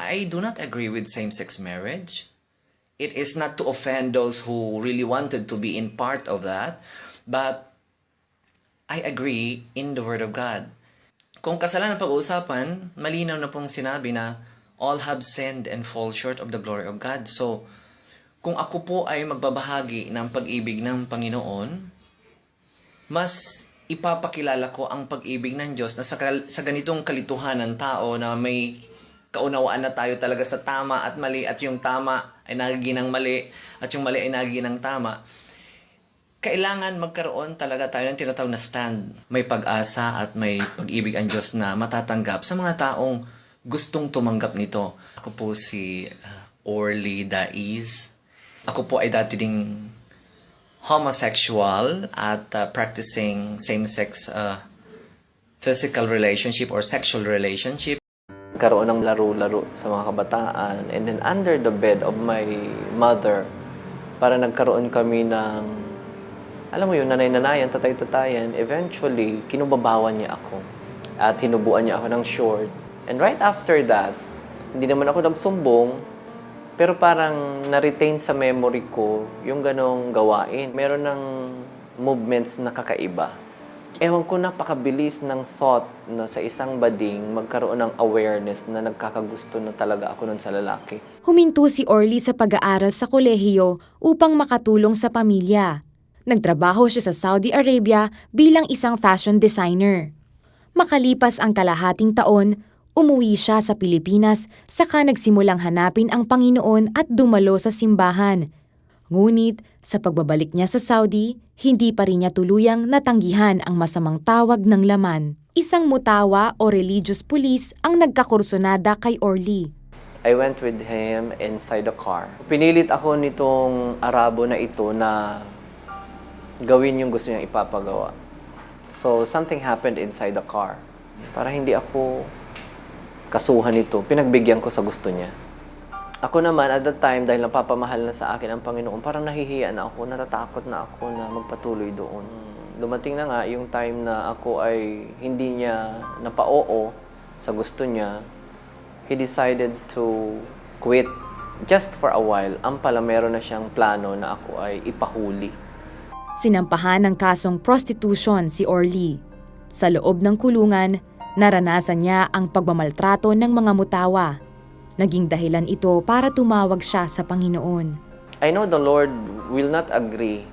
I do not agree with same-sex marriage. It is not to offend those who really wanted to be in part of that, but I agree in the Word of God. Kung kasalanan pag-uusapan, malinaw na pong sinabi na all have sinned and fall short of the glory of God. So, kung ako po ay magbabahagi ng pag-ibig ng Panginoon, mas ipapakilala ko ang pag-ibig ng Diyos na sa, sa ganitong kalituhan ng tao na may kaunawaan na tayo talaga sa tama at mali at yung tama ay nagiginang mali at yung mali ay nagiginang tama. Kailangan magkaroon talaga tayo ng tinatawag na stand. May pag-asa at may pag-ibig ang Diyos na matatanggap sa mga taong gustong tumanggap nito. Ako po si uh, Orly Daiz. Ako po ay dati ding homosexual at uh, practicing same-sex uh, physical relationship or sexual relationship. Karoon ng laro-laro sa mga kabataan. And then under the bed of my mother, para nagkaroon kami ng, alam mo yun, nanay-nanayan, tatay-tatayan. Eventually, kinubabawan niya ako. At hinubuan niya ako ng short. And right after that, hindi naman ako nagsumbong, pero parang na-retain sa memory ko yung ganong gawain. Meron ng movements na kakaiba. Ewan ko, napakabilis ng thought na sa isang bading magkaroon ng awareness na nagkakagusto na talaga ako nun sa lalaki. Huminto si Orly sa pag-aaral sa kolehiyo upang makatulong sa pamilya. Nagtrabaho siya sa Saudi Arabia bilang isang fashion designer. Makalipas ang kalahating taon, umuwi siya sa Pilipinas saka nagsimulang hanapin ang Panginoon at dumalo sa simbahan. Ngunit sa pagbabalik niya sa Saudi, hindi pa rin niya tuluyang natanggihan ang masamang tawag ng laman. Isang mutawa o religious police ang nagkakursunada kay Orly. I went with him inside the car. Pinilit ako nitong Arabo na ito na gawin yung gusto niyang ipapagawa. So, something happened inside the car. Para hindi ako kasuhan nito, pinagbigyan ko sa gusto niya. Ako naman, at that time, dahil napapamahal na sa akin ang Panginoon, parang nahihiya na ako, natatakot na ako na magpatuloy doon. Dumating na nga yung time na ako ay hindi niya napa-oo sa gusto niya. He decided to quit just for a while. Ang pala, meron na siyang plano na ako ay ipahuli. Sinampahan ng kasong prostitution si Orly. Sa loob ng kulungan, naranasan niya ang pagmamaltrato ng mga mutawa. Naging dahilan ito para tumawag siya sa Panginoon. I know the Lord will not agree,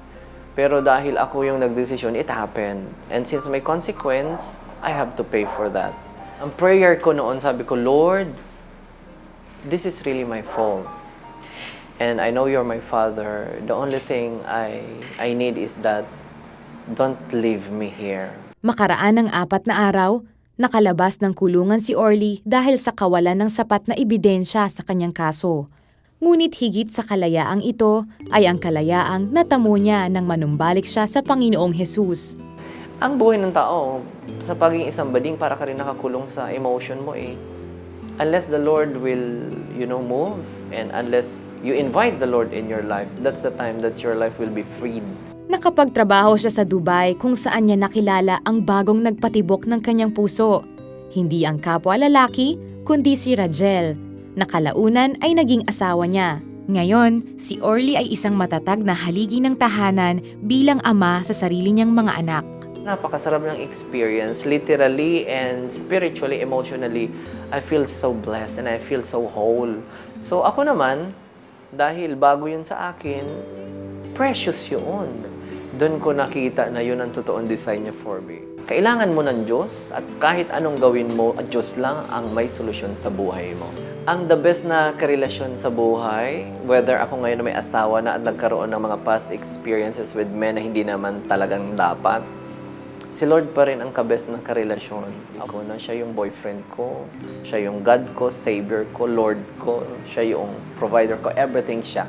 pero dahil ako yung nagdesisyon, it happened. And since may consequence, I have to pay for that. Ang prayer ko noon, sabi ko, Lord, this is really my fault. And I know you're my father. The only thing I, I need is that don't leave me here. Makaraan ng apat na araw, nakalabas ng kulungan si Orly dahil sa kawalan ng sapat na ebidensya sa kanyang kaso. Ngunit higit sa kalayaang ito ay ang kalayaang natamo niya nang manumbalik siya sa Panginoong Hesus. Ang buhay ng tao, sa pagiging isang bading, para ka rin nakakulong sa emotion mo eh. Unless the Lord will, you know, move, and unless you invite the Lord in your life, that's the time that your life will be freed. Nakapagtrabaho siya sa Dubai kung saan niya nakilala ang bagong nagpatibok ng kanyang puso. Hindi ang kapwa lalaki, kundi si Rajel, na kalaunan ay naging asawa niya. Ngayon, si Orly ay isang matatag na haligi ng tahanan bilang ama sa sarili niyang mga anak. Napakasarap ng experience, literally and spiritually, emotionally. I feel so blessed and I feel so whole. So ako naman, dahil bago yun sa akin, precious yun. Doon ko nakita na yun ang totoong design niya for me. Kailangan mo ng Diyos at kahit anong gawin mo, at Diyos lang ang may solusyon sa buhay mo. Ang the best na karelasyon sa buhay, whether ako ngayon na may asawa na at nagkaroon ng mga past experiences with men na hindi naman talagang dapat, si Lord pa rin ang kabest ng karelasyon. Ako na siya yung boyfriend ko, siya yung God ko, Savior ko, Lord ko, siya yung provider ko, everything siya.